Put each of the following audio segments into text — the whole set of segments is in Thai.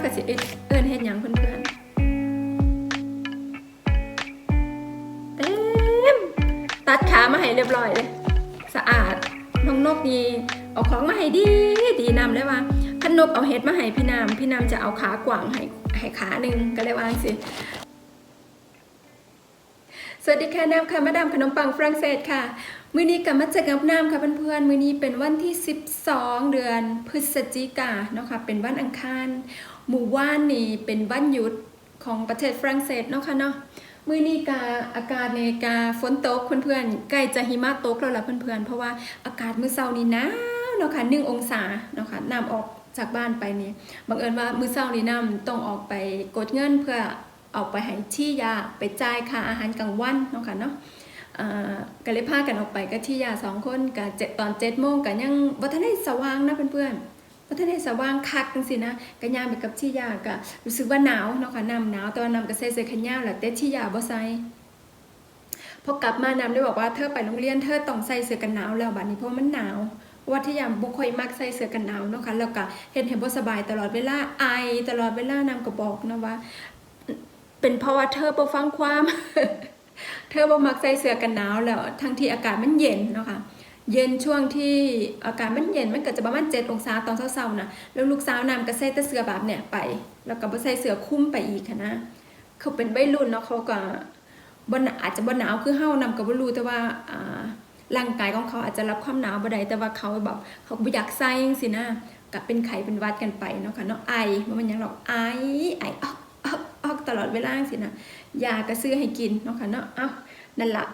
ากับสิเอิ้นเฮ็ดหยังเพื่อนๆ เต็ม ตัดขามาให้เรียบร้อยเลย สะอาด น้องนกนี่เอาของมาให้ดีดีนำเลยว่าพันนกเอาเฮ็ดมาให้พี่นามพี่นามจะเอาขากว่างให้ให้ขาหนึ่งก็เลยว่างสิสวัสดีค่ะน้ำค่ะมาดามขนมปังฝรั่งเศสค่ะ มื้อนี้กลับมาเจอกับน้ำค่ะเพื่อนๆมื้อนี้เป็นวันที่ 12 เดือนพฤศจิกาเนาะค่ะเป็นวันอังคาร หมู่ว่านนี่เป็นวันหยุดของประเทศฝรั่งเศสเนาะค่ะเนาะมื้อนี้กาอากาศในกาฝนตกเพื่อนๆใกล้จะหิมะตกแล้วล่ะเพื่อนๆเพราะว่าอากาศมื้อเช้านี้หนาวเนาะค่ะ1องศาเนาะค่ะน้ำออกจากบ้านไปนี่บังเอิญว่ามื้อเช้านี้น้ำต้องออกไปกดเงินเพื่อเอาไปให้ที่ยาไปจ่ายค่าอาหารกลางวันเนาะค่ะเนาะอ่าก็เลยพากันออกไปก็ที่ยาสองคนก็เจ็ดตอน7โมงก็ยังบ่ทันได้สว่างนะเพื่อนๆ วัฒนสว่างคักจังสินะกะย่าไปกับที่ยากะรู้สึกว่าหนาวเนาะค่ะน้ำหนาวแต่ว่าน้ำก็ใส่เสื้อแขนยาวแหละแต่ที่ยาบ่ใส่พอกลับมาน้ำได้บอกว่าเธอไปโรงเรียนเธอต้องใส่เสื้อกันหนาวแล้วบัดนี้เพราะมันหนาวว่าที่ยามบ่ค่อยมักใส่เสื้อกันหนาวเนาะค่ะแล้วก็เห็นเห็นบ่สบายตลอดเวลาไอตลอดเวลาน้ำก็บอกนะว่า เป็นเพราะว่าเธอบ่ฟังความ เธอบ่มักใส่เสื้อกันหนาวแล้วทั้งที่อากาศมันเย็นเนาะค่ะ เย็นช่วงที่อากาศมันเย็นมันก็จะประมาณ7องศาตอนเช้าๆนะแล้วลูกสาวนำก็ใส่แต่เสื้อแบบเนี่ยไป แล้วก็บ่ใส่เสื้อคลุมไปอีกค่ะนะ เขาเป็นวัยรุ่นเนาะเขาก็บนอาจจะบ่หนาวคือเฮานำก็บ่รู้แต่ว่าอ่าร่างกายของเขาอาจจะรับความหนาวบ่ได้แต่ว่าเขาแบบเขาบ่อยากใส่จังซี่นะก็เป็นไข้เป็นวัดกันไปเนาะค่ะเนาะไอมันยังหรอกไอไอออกออกออกตลอดเวลาจังซี่นะยาก็ซื้อให้กินเนาะค่ะเนาะเอ้า นั่นละ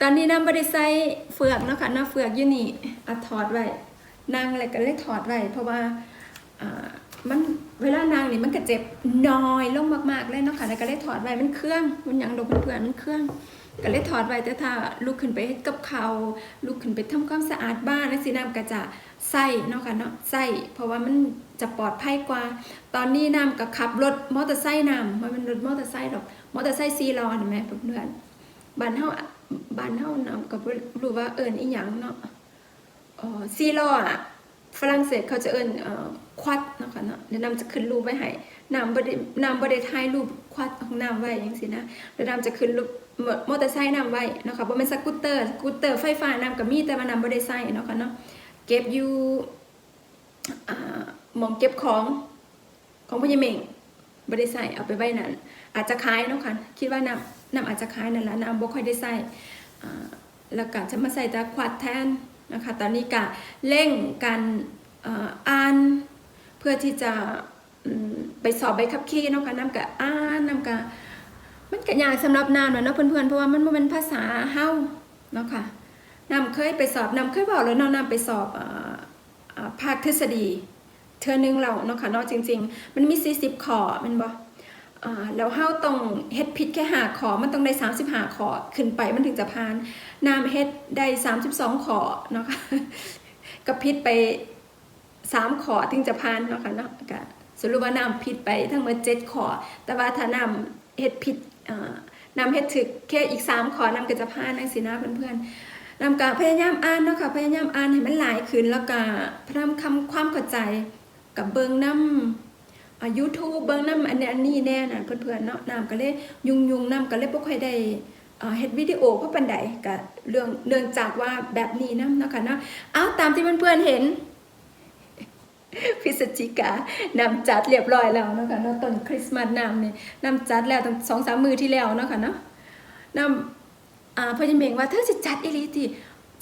ตอนนี้น้ำบริใส่เฟือกเนาะค่ะเนาเฟือกอยู่นี่อะถอดไว้นางอะไรก็เลยถอดไว้เพราะว่าอ่ามันเวลานางนี่มันก็เจ็บน้อยลงมากๆเลยเนาะค่ะแล้วก็เลยถอดไว้มันเครื่องมันยังดอกเพื่อนๆมันเครื่องก็เลยถอดไว้แต่ถ้าลุกขึ้นไปกับเขาลุกขึ้นไปทำความสะอาดบ้านแล้วสิน้ำก็จะใส่เนาะค่ะเนาะใส่เพราะว่ามันจะปลอดภัยกว่า ตอนนี้น้ำก็ขับรถมอเตอร์ไซค์น้ำมันเป็นรถมอเตอร์ไซค์ดอก มอเตอร์ไซค์ซีล้อเห็นไหมเพื่อนบ้านเฮาบ้านเฮานำก็บ่รู้ว่าเอิ้นอีหยังเนาะเอ่อซีล้ออะฝรั่งเศสเขาจะเอิ้นเอ่อควัดนะคะเนาะเดี๋ยวนำจะขึ้นรูปไว้ให้นำบดนำบ่ได้ายรูปควัดของนำไว้จังซี่นะเดี๋ยวนำจะขึ้นรูปมอเตอร์ไซค์นำไว้นะคะบ่แม่นสกูตเตอร์สกูตเตอร์ไฟฟ้านำก็มีแต่ว่านำบ่ได้ใช้เนาะค่ะเนาะเก็บอยู่มองเก็บของของพญเมง บ่ได้ใส่เอาไปไว้นั่นอาจจะขายเนาะค่ะคิดว่านำน้ำอาจจะคล้ายนั่นแหละน้ำบ่ค่อยได้ใส่แล้วก็จะมาใส่ตาควาดแทนนะคะตอนนี้ก็เร่งการอ่านเพื่อที่จะไปสอบใบขับขี่เนาะค่ะน้ำก็อ่านน้ำก็มันก็ยากสำหรับน้ำเนาะเนาะเพื่อนๆเพราะว่ามันมันเป็นภาษาเฮาเนาะค่ะน้ำเคยไปสอบน้ำเคยบอกแล้วน้ำไปสอบอภาคทฤษฎี เทื่อนึงเราเนาะค่ะเนาะจริง ๆ มันมี 40ข้อมันบ่อ่าแล้วเฮาต้องเฮ็ดผิดแค่หาขอมันต้องได้ 35ขอขึ้นไปมันถึงจะผ่านน้ำเฮ็ดได้ 32ขอเนาะค่ะก็ผิดไป 3ขอถึงจะผ่านเนาะค่ะเนาะก็สรุปว่าน้ำผิดไปทั้งหมด7ขอแต่ว่าถ้าน้ำเฮ็ดผิดน้ำเฮ็ดถึกแค่อีก 3 ขอน้ำก็จะผ่านจังซี่นะเพื่อนๆนำก็พยายามอ่านเนาะค่ะพยายามอ่านให้มันหลายขึ้นแล้วก็พยายามคำความเข้าใจ กับเบิงน้ำอา YouTube เบิงน้ำอันนี้อันนี้แน่น่ะเพื่อนๆเนาะน้ำก็เลยยุงยุงน้ำก็เลยบ่ค่อยได้เฮ็ดวิดีโอเพราะปานใดก็เรื่องเนื่องจากว่าแบบนี้นํเนาะค่ะเนาะเอาตามที่เพื่อนๆเห็นพฤศจิกานำจัดเรียบร้อยแล้วเนาะค่ะเนาะต้นคริสต์มาสน้ำนี่นำจัดแล้วตั้งสองสามมือที่แล้วเนาะค่ะเนาะนำอ่าพ่อยังเมงว่าเธอสิจัดอีลีติ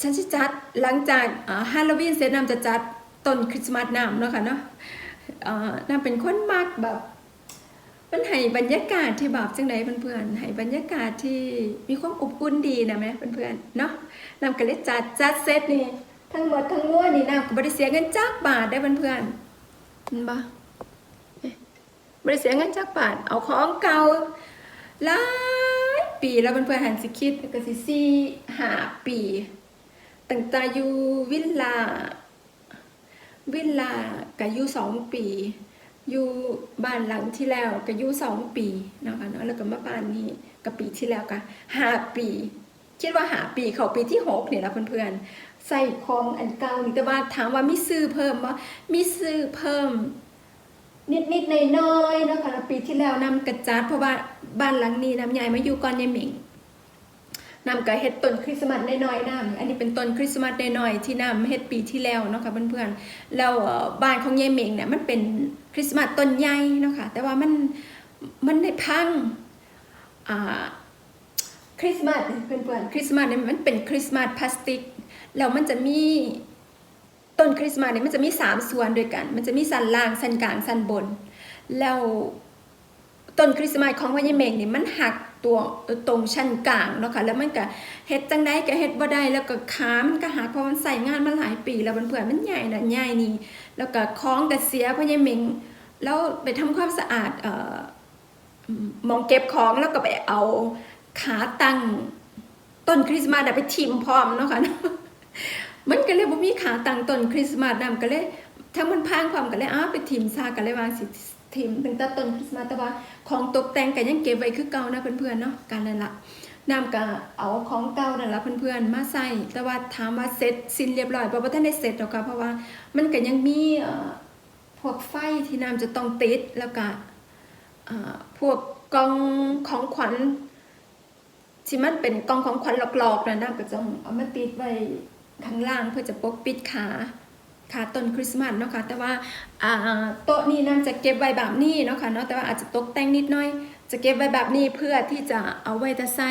ฉันสิจัดหลังจากอ่าฮาโลวีนเสร็จนำจะจัด ต้นคริสต์มาสน้ำเนาะค่ะเนาะเอ่อนางเป็นคนมักแบบมันให้บรรยากาศที่แบบจังไดเพื่อนๆให้บรรยากาศที่มีความอบอุ่นดีนะแม่เพื่อนๆเนาะนำก็เลยจัดจัดเซตนี่ทั้งหมดทั้งมวลนี่นำก็บ่ได้เสียเงินจักบาทได้เพื่อนๆเห็นบ่เอ๊ะบ่ได้เสียเงินจักบาทเอาของเก่าหลายปีแล้วเพื่อนๆหันสิคิดก็สิสี่หาปีตั้งแต่อยู่วิลล่า วิลลาก็อยู่สองปี อยู่บ้านหลังที่แล้วก็อยู่สองปีเนาะคะเนาะแล้วก็มาบ้านนี้ก็ปีที่แล้วก็ห้าปี คิดว่าหาปีเขาปีที่หกเนี่ยละเพื่อนๆใส่คองอันเก่านี่แต่ว่าถามว่ามีซื้อเพิ่มบ่มีซื้อเพิ่มนิดนิดๆน้อยนะคะปีที่แล้วนำกระจัดเพราะว่าบ้านหลังนี้นำใหญ่มาอยู่ก่อนยายเหม่ง นำกระเฮ็ดต้นคริสต์มาสน้อยๆนำอันนี้เป็นต้นคริสต์มาสน้อยๆที่นำเฮ็ดปีที่แล้วเนาะค่ะเพื่อนๆแล้วบ้านของยายเม่งเนี่ยมันเป็นคริสต์มาสต้นใหญ่เนาะค่ะแต่ว่ามันมันได้พังอ่าคริสต์มาสเพื่อนๆคริสต์มาสเนี่ยมันเป็นคริสต์มาสพลาสติกแล้วมันจะมีต้นคริสต์มาสเนี่ยมันจะมีสามส่วนด้วยกัน มันจะมีสันล่างสันกลางสันบน แล้วต้นคริสต์มาสของพญาเมงเนี่ยมันหัก ตัวตรงชั้นกลางเนาะค่ะแล้วมันก็เฮ็ดจังได้ก็เฮ็ดบ่ได้แล้วก็ขามันก็หักเพราะมันใส่งานมาหลายปี แล้วเพื่อนๆมันใหญ่นะใหญ่นี่แล้วก็คล้องก็เสียเพญาเมงแล้วไปทำความสะอาดเอ่อมองเก็บของแล้วก็ไปเอาขาตั้งต้นคริสต์มาสไปทิมพร้อมเนาะค่ะมันก็เลยบ่มีขาตั้งต้นคริสต์มาสนำก็เลยทั้งมันพังความก็เลยอ้าวไปทิมซาก็เลยวางสิ ทิมตั้งแต่ต้นคริสต์มาสแต่ว่าของตกแต่งก็ยังเก็บไว้คือเก่านะเพื่อนๆเนาะการนั่นละนำก็เอาของเก่านั่นละเพื่อนๆมาใส่แต่ว่าถามว่าเสร็จสิ้นเรียบร้อยเพราะว่าท่านได้เสร็จหรอกค่ะเพราะว่ามันก็ยังมีพวกไฟที่น้ำจะต้องติดแล้วก็พวกกล่องของขวัญที่มันเป็นกล่องของขวัญหลอกๆนะนะก็จะเอามาติดไว้ข้างล่างเพื่อจะปกปิดขา ขาต้นคริสต์มาสเนาะค่ะแต่ว่าโต๊ะนี้น่าจะเก็บไว้แบบนี้เนาะค่ะเนาะแต่ว่าอาจจะตกแต่งนิดหน่อย จะเก็บไว้แบบนี้เพื่อที่จะเอาไว้จะใส่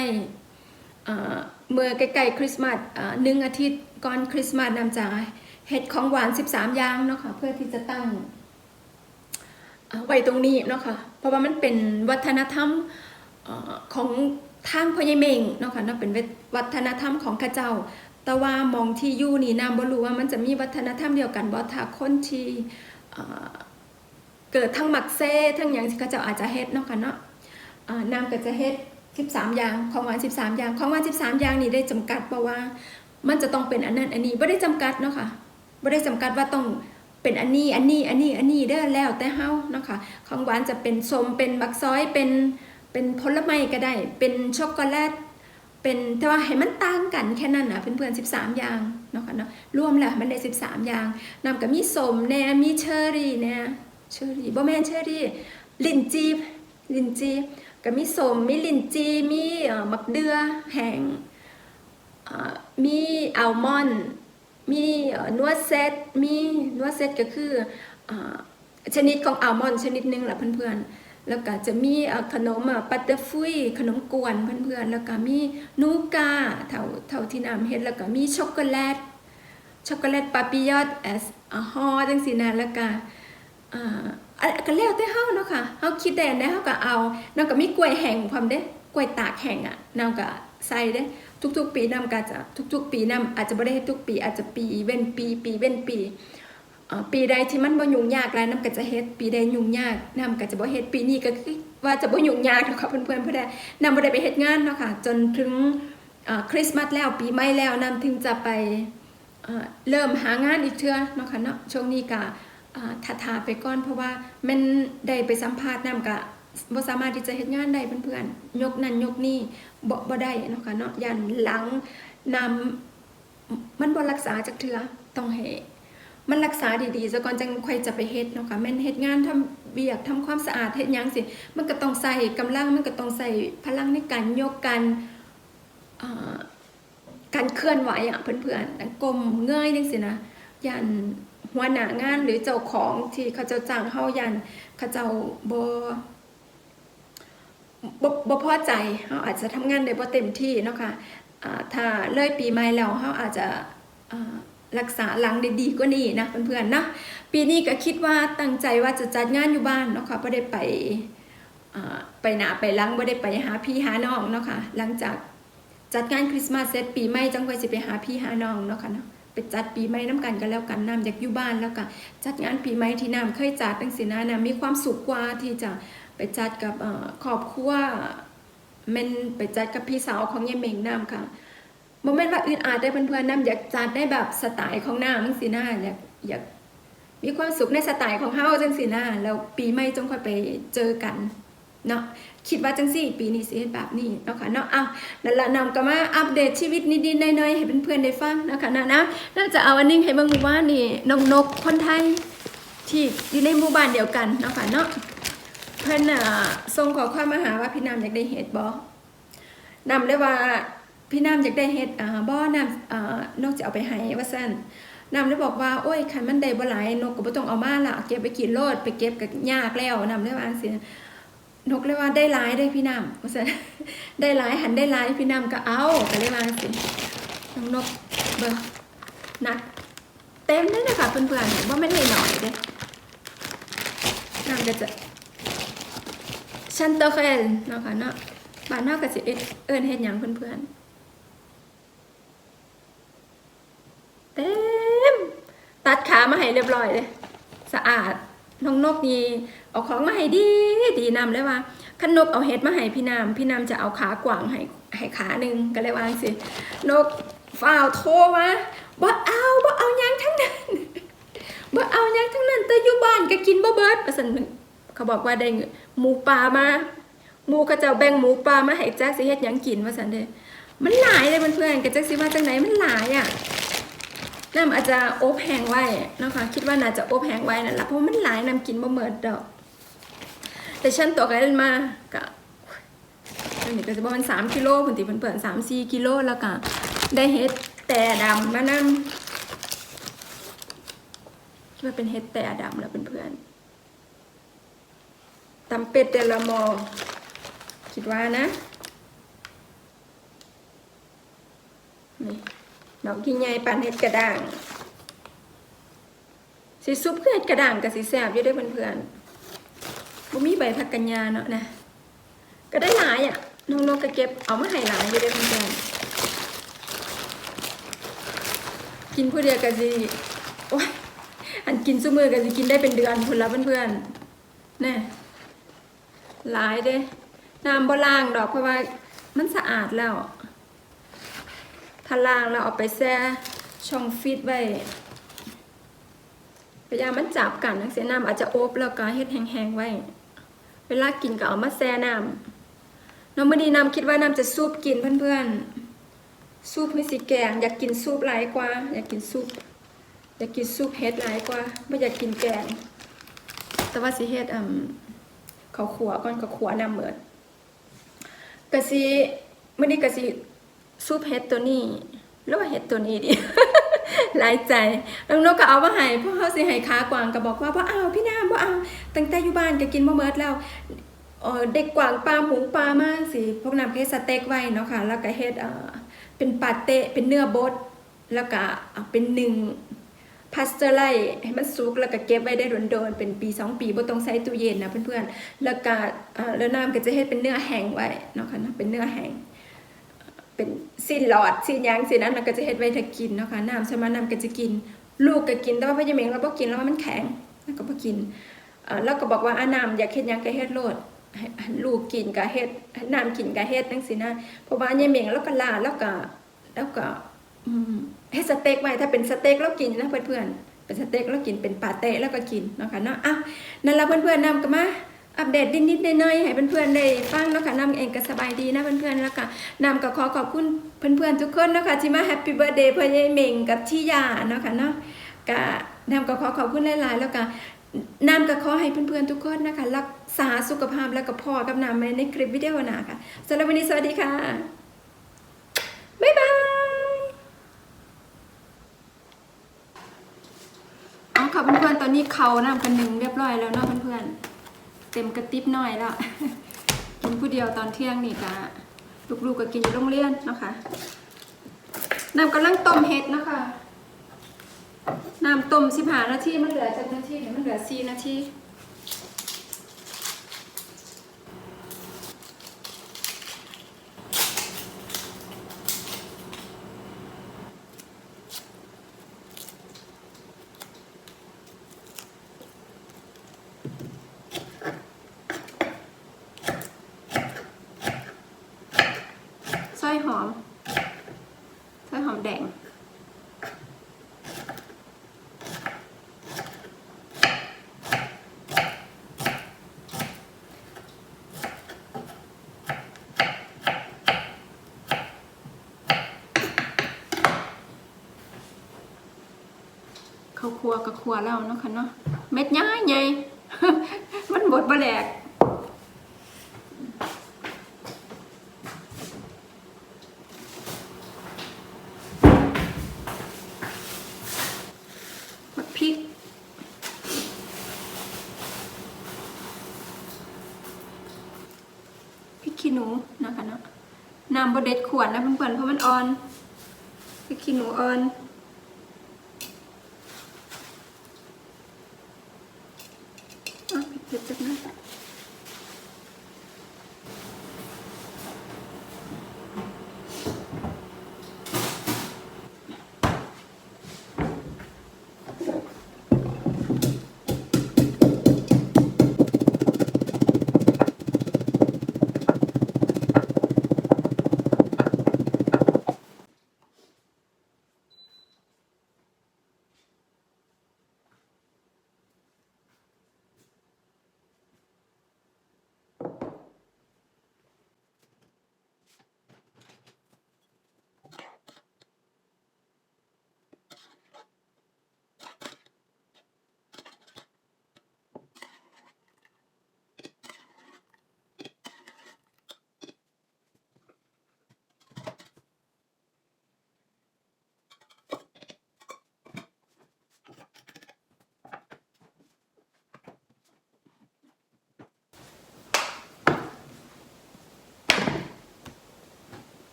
เมื่อใกล้ๆคริสต์มาสหนึ่งอาทิตย์ก่อนคริสต์มาสนำจะเฮ็ดของหวาน 13 อย่างเนาะค่ะเพื่อที่จะตั้งไว้ตรงนี้เนาะค่ะเพราะว่ามันเป็นวัฒนธรรมอของทางพญเมงเนาะค่ะเนาะเป็นวัฒนธรรมของข้าเจ้า แต่ว่ามองที่ยู่นี่นามบ่รู้ว่ามันจะมีวัฒนธรรมเดียวกันบ่ถ้าคนที่เกิดทั้งหมักเซ่ทั้งอย่างที่ข้าเจ้าอาจจะเฮ็ดเนาะค่ะเนาะนามก็จะเฮ็ด13 อย่างของหวาน13 อย่างของหวาน13 อย่างนี่ได้จำกัดเพราะว่ามันจะต้องเป็นอันนั้นอันนี้บ่ได้จำกัดเนาะค่ะบ่ได้จำกัดว่าต้องเป็นอันนี้อันนี้อันนี้อันนี้ได้อแล้วแต่เฮาเนาะคะของหวานจะเป็นสมเป็นบักซอยเป็นเป็นผลไม้ก็ได้ เป็นช็อกโกแลต เป็นแต่ว่าให้มันต่างกันแค่นั้นนะเพื่อนๆ 13 อย่างเนาะค่ะเนาะรวมแล้วมันได้ 13 อย่างนำกับมีสมแน่มีเชอรี่แน่เชอรี่บ่แม่นเชอรี่ลินจีลินจีก็มีสมมีลินจีมีมักเดือแห้งมีอัลมอนด์มีนวดเซตมีนวดเซตก็คืออชนิดของอัลมอนด์ชนิดหนึงแหละเพื่อนๆ แล้วก็จะมีขนมปัตเตอร์ฟุยขนมกวนเพื่อนๆ แล้วก็มีนูกาเท่าเท่าที่น้ำเฮ็ดแล้วก็มีช็อกโกแลตช็อกโกแลตปาปิยอตแอสฮอจังซี่นะแล้วก็อ่าก็แล้วแต่เฮาเนาะค่ะเฮาคิดได้อันใดเฮาก็เอานำก็มีกล้วยแห้งพร้อมเด้กล้วยตากแห้งอะนำก็ใส่เด้ทุกๆ ปีน้ำก็จะทุก ๆ ปีน้ำอาจจะบ่ได้ทุกปีอาจจะปีเว้นปี ปีเว้นปี ปีใดที่มันบ่ยุ่งยากหลายนำก็จะเฮ็ดปีใดยุ่งยากนำก็จะบ่เฮ็ดปีนี้ก็คือว่าจะบ่ยุ่งยากเนาะค่ะเพื่อนๆเพื่อได้นำบ่ได้ไปเฮ็ดงานเนาะค่ะจนถึงคริสต์มาสแล้วปีใหม่แล้วนำถึงจะไปเริ่มหางานอีกเทื่อเนาะค่ะเนาะช่วงนี้ก็อ่าทาไปก่อนเพราะว่ามันได้ไปสัมภาษณ์นำก็บ่สามารถที่จะเฮ็ดงานได้เพื่อนๆยกนั่นยกนี่บ่บ่ได้เนาะค่ะเนาะยันหลังนำมันบ่รักษาจากเทือต้องให้ มันรักษาดีๆซะก่อนจังค่อยจะไปเฮ็ดเนาะค่ะแม่นเฮ็ดงานทำเวียกทำความสะอาดเฮ็ดหยังสิมันก็ต้องใส่กำลังมันก็ต้องใส่พลังในการยกการการเคลื่อนไหวอะเพื่อนๆกลมเงยจังซี่นะยันหัวหน้างานหรือเจ้าของที่เขาเจ้าจ้างเฮายันเขาเจ้าบ่บ่บ่พอใจเขาอาจจะทำงานได้บ่เต็มที่เนาะค่ะอ่าถ้าเลยปีใหม่แล้วเขาอาจจะ รักษาหลังได้ดีกว่านี้นะเพื่อนๆนะปีนี้ก็คิดว่าตั้งใจว่าจะจัดงานอยู่บ้านเนาะค่ะบ่ได้ไปไปหนาไปลังบ่ได้ไปหาพี่หาน้องเนาะค่ะหลังจากจัดงานคริสต์มาสเสร็จปีใหม่จังค่อยสิไปหาพี่หาน้องเนาะค่ะเนาะไปจัดปีใหม่น้ำกันกันแล้วกันน้ำอยากอยู่บ้านแล้วก็จัดงานปีใหม่ที่น้ำเคยจัดจังซี่นะน้ำมีความสุขกว่าที่จะไปจัดกับเอ่อครอบครัวม่นไปจัดกับพี่สาวของยายเมงน้ำค่ะ โมเมนต์ว่าอื่นอาจได้เพื่อนๆน้ำอยากจัดได้แบบสไตล์ของหน้ำจังสีหน้าอยากอยากมีความสุขในสไตล์ของเฮาจังสีหน้าแล้วปีใหม่จงค่อยไปเจอกันเนาะคิดว่าจังสี่ปีนี้สิแบบนี้เนาะค่ะเนาะเอานั่นละนำก็มาอัปเดตชีวิตนิดๆหน่อยๆให้เพื่อนๆได้ฟังเนาะคะนะนะน่าจะเอาอันนึงให้เบิ่งว่านี่นกนกคนไทยที่อยู่ในหมู่บ้านเดียวกันเนาะค่ะเนาะเพิ่อนน่ะส่งขอความมาหาว่าพี่น้ำอยากได้เห็ดบ่นำเลยว่า พี่น้ำอยากได้เห็ดอ่าบ่น้ำอ่านกจะเอาไปให้ว่าซั่นน้ำเลยบอกว่าโอ้ยคันมันได้บ่หลายนกก็บ่ต้องเอามาละเก็บไปกินโลดไปเก็บก็ยากแล้วน้ำเลยว่าจังซี่นกเลยว่าได้หลายได้พี่น้ำว่าซั่นได้หลายหันได้หลายพี่น้ำก็เอาก็เลยว่าซั่น้องนกเบิ่งนัดเต็มเลยนะคะเพื่อนๆว่าไม่ได้หน่อยเด้นางก็จะชันเตอร์เคลเนาะค่ะเนาะบ้านนอกก็สิเอิ้นเฮ็ดหยังเพื่อนๆ เต็ม ตัดขามาให้เรียบร้อยเลย สะอาดน้องนกนี่เอาของมาให้ดีดีนำเลยว่าขันนกเอาเฮ็ดมาให้พี่นำพี่นำจะเอาขากวางให้ให้ขาหนึ่งก็เลยวางสินกฝ้าวโทรมาบ่เอาบ่เอายังทั้งนั้นบ่เอายังทั้งนั้นแต่อยู่บ้านก็กินบ่เบิดประสันเขาบอกว่าได้หมูป่ามาหมูก็จะแบ่งหมูป่ามาให้แจ็คสิเฮ็ดยังกินว่าซั่นเด้มันหลายเลยเพื่อนๆก็จักสิว่าจังไหนมันหลายอะ น้ำอาจจะโอบแห้งไว้นะคะ คิดว่าน่าจะโอบแห้งไว้นั่นแหละเพราะมันหลายน้ำกินบ่เหมิดดอกแต่ฉันตัวกันมาก็อันนี้ก็จะประมาณสามกิโลผนติเพื่อนๆสามสี่กิโลแล้วก็ได้เฮ็ดแต่ดำมานำคิดว่าเป็นเฮ็ดแต่ดำแล้วเพื่อนๆตำเป็ดเดลมอ คิดว่านะนี่ ดอกที่ใหญ่ปานเห็ดกระด่างสิซุปคือเห็ดกระด่างกับสีแสบอยู่เด้วยเพื่อนๆบ่มีใบผักกัญญาเนาะนะก็ได้หลายอะน้องนกก็เก็บเอามาให้หลายอยู่เด้วยเพื่อนๆกินผู้เดียวก็สิโอ้ยอันกินซุมือก็สิกินได้เป็นเดือนพุ่นละเพื่อนๆแน่หลายเด้น้ำบ่ล้างดอกเพราะว่ามันสะอาดแล้ว ถ้าล้างแล้วเอาไปแช่ช่องฟิตไว้พยายามมันจับกันนักเสียน้ำอาจจะโอบแล้วก็เฮ็ดแห้งๆไว้ เวลากินก็เอามาแช่น้ำน้องมณีน้ำคิดว่าน้ำจะซุปกินเพื่อนๆซุปให้สีแกง อยากกินซุปหลายกว่า อยากกินซุปอยากกินซุปเฮ็ดหลายกว่าไม่อยากกินแกง แต่ว่าสิเฮ็ดอืมเขาวขัวก่อนเขาวขัวน้ำเหมือนกะสิมื้อนี้กะสิ ซุปเห็ดตัวนี้หรือว่าเห็ดตัวนี้ดิหลายใจน้องนกก็เอามาให้พราะเขาสิให้ขากวางก็บอกว่าบ่เอาพี่น้ำบ่เอาตั้งแต่อยู่บ้านก็กินบ่เมิดแล้วเด็กกวางปลาหมูปลามากสิพวกน้ำเฮ็ดสเต็กไว้เนาะค่ะแล้วก็เฮ็ดเป็นปาเต้เป็นเนื้อบดแล้วก็เป็นหนึ่งพาสเจอร์ไลให้มันสุกแล้วก็เก็บไว้ได้โดนๆเป็นปีสองปีบ่ต้องใส่ตู้เย็นนะเพื่อนๆแล้วก็แล้วน้ำก็จะเฮ็ดเป็นเนื้อแห้งไว้เนาะค่ะเป็นเนื้อแห้ง เป็นสิ้นหลอดสิ้นยางสิ้นนั้นเราก็จะเฮ็ดไว้ถ้ากินเนาะค่ะน้ำใช่ไหมน้ำก็จะกิน ลูกก็กินแต่ว่าพ่อยังเมงเราบ่กินแล้วว่ามันแข็งแล้วก็บ่กินเอ่อแล้วก็บอกว่าอาน้ำอยากเฮ็ดยังก็เฮ็ดโลดลูกกินก็เฮ็ดน้ำกินก็เฮ็ดจังซี่นะเพราะว่าอันยายเมงแล้วก็ลาแล้วก็แล้วก็เฮ็ดสเต็กไว้ถ้าเป็นสเต็กเรากินนะเพื่อนๆเป็นสเต็กเรากินเป็นปาเต้แล้วก็กินเนาะค่ะเนาะอะนั่นละเพื่อนๆนำกันมา อัปเดตนิดๆหน่อยๆให้เพื่อนๆได้ฟังเนาะค่ะนำเองก็สบายดีนะเพื่อนๆแล้วก็นำก็ขอขอบคุณเพื่อนๆทุกคนเนาะค่ะที่มาแฮปปี้เบิร์ดเดย์พ่อใหญ่เม่งกับที่ยาเนาะค่ะเนาะก็นำก็ขอขอบคุณหลายๆแล้วก็นำก็ขอให้เพื่อนๆทุกคนนะคะรักษาสุขภาพแล้วก็พอกับนำในคลิปวิดีโอหน้าค่ะสำหรับวันนี้สวัสดีค่ะบ๊ายบายเอค่ะเพื่อนๆ ตอนนี้เขานำกันหนึ่งเรียบร้อยแล้วเนาะเพื่อนๆ เต็มกระติบหน่อยแล้วกินผู้เดียวตอนเที่ยงนี่กะลูกๆก็กินอยู่โรงเรียนนะคะน้ำกำลังต้มเห็ดนะคะน้ำต้มสิบห้านาทีมันเหลือจากนาทีมันเหลือสี่นาทีซอยหอมซอยหอมแดง เขา ครัวกับครัวแล้วเนาะค่ะเนาะเม็ดย้ายไงมันบดบะแหลกมักพริกพริกขี้หนูนะคะเนาะน้ำบดเด็ดขวดนะเพื่อนๆเพราะมันอ่อนพริกขี้หนูอ่อน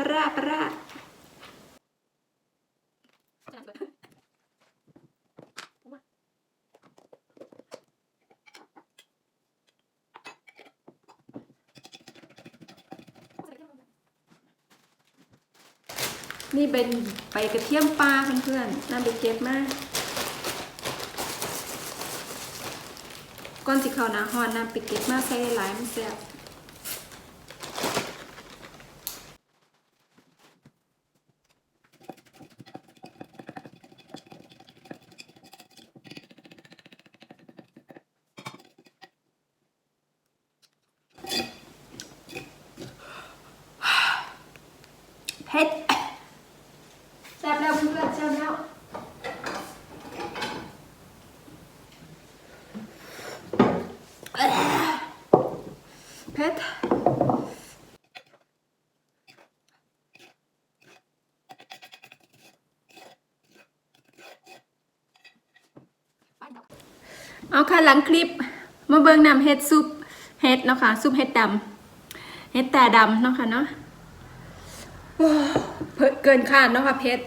ปราปรานี่เป็นไปกระเทียมปลาเพื่อนๆน่าไปเก็บมากก้อนสิเขานาฮอนน้ำไปเก็บมาใส่หลายมันแซ่บ เผ็ดแซ่บแล้วเพื่อนๆแซ่บแล้วเผ็ดเอาค่ะหลังคลิปมาเบิ่งนำเฮ็ดซุปเฮ็ดเนาะค่ะซุปเฮ็ดดำเฮ็ดแต่ดำเนาะค่ะเนาะ เกินคาดเนาะค่ะเพชร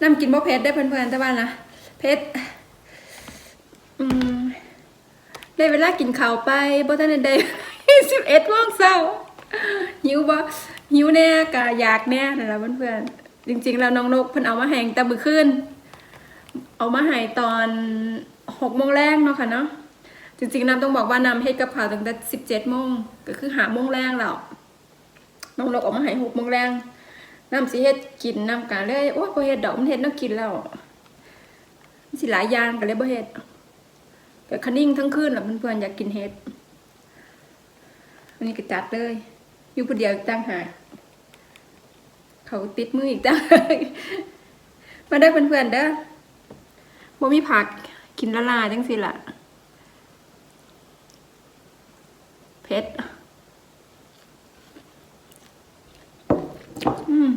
น้ำกินบ่เพชรได้เพื่อนๆแต่ว่านะเพชรอืมได้เวลากินข้าวไปบ่ทันได้ได้สิบเอ็ดโมงเช้าหิวบ่หิวแน่กะอยากแน่นั่นล่ะเพื่อนๆจริง ๆ แล้วน้องนกเพิ่นเอามาให้ตั้งแต่มื้อคืนเอามาให้ตอนหกโมงแรกเนาะค่ะเนาะจริงๆน้ำต้องบอกว่าน้ำเฮ็ดกับข้าวตั้งแต่สิบเจ็ดโมงก็คือหาโมงแรงแล้วน้องนกออกมาให้หกโมงแรง น้ำสิเฮ็ดกินน้ำกันเลยโอ้ยบ่เฮ็ดดอกมันเฮ็ดน้ำกินแล้วมันสิหลายอย่างกันเลยบ่เฮ็ดแต่คันนิ่งทั้งคืนล่ะเพื่อนๆอยากกินเฮ็ดวันนี้ก็จัดเลย อยู่ผู้เดียวต่างหากเขาติดมืออีกต่างมาได้เพื่อนๆเด้อบ่มีผักกินละลายจังสิล่ะเผ็ดม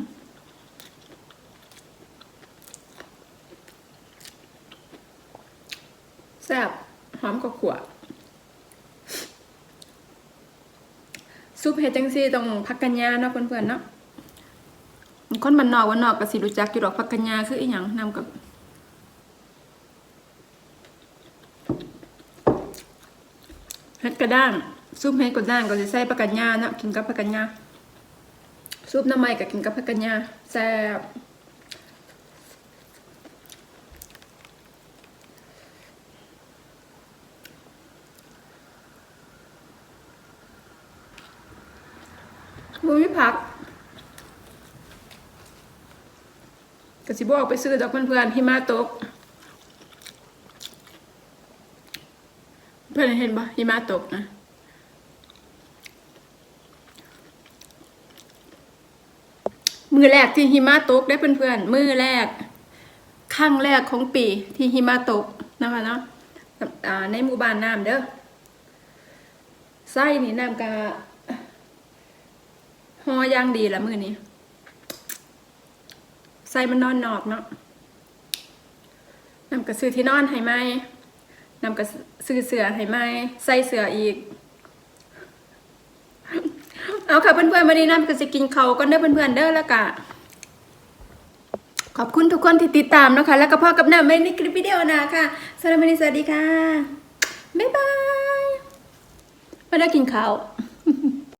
แซ่บหอมกว่าขวซุปเห็ด จังซี่ต้องพักกัญญาเนาะเพื่อนๆเนาะคนบ้านนอกวันนอกก็สิรู้จักอยู่ดอกพักกัญญาคืออีหยังนำกับเฮ็ดกระด้างซุปเห็ดกระด้างก็สิใส่พักกัญญาเนาะกินกับพักกัญญาซุปน้ำมันกับกินกับพักกัญญาแซ่บ มีผักกสิบอกไปซื้อดอกเพื่อนๆหิมะตก เพื่อนเห็นปะหิมะตกนะมือแรกที่หิมะตกได้เพื่อนๆมือแรกครั้งแรกของปีที่หิมะตกนะคะเนาะในหมู่บ้านน้ำเด้อไส้นี่น้ำกะ หอย่างดีละมือนี้ไส้มันนอนนอกเนาะนำกระซื้อที่นอนให้ไหมนำกระซื้อเสือให้ไหมใส่เสืออีก เอาค่ะเพื่อนๆวันนี้น้ำก็จะกินเขากันเด้เพื่อนๆเด้อแล้วกะขอบคุณทุกคนที่ติดตามนะคะ แล้วก็พ่อกับน้ำไม่ในคลิปวิดีโอนะค่ะสวัสดีสวัสดีค่ะ บ๊ายบายมาได้กินข้าว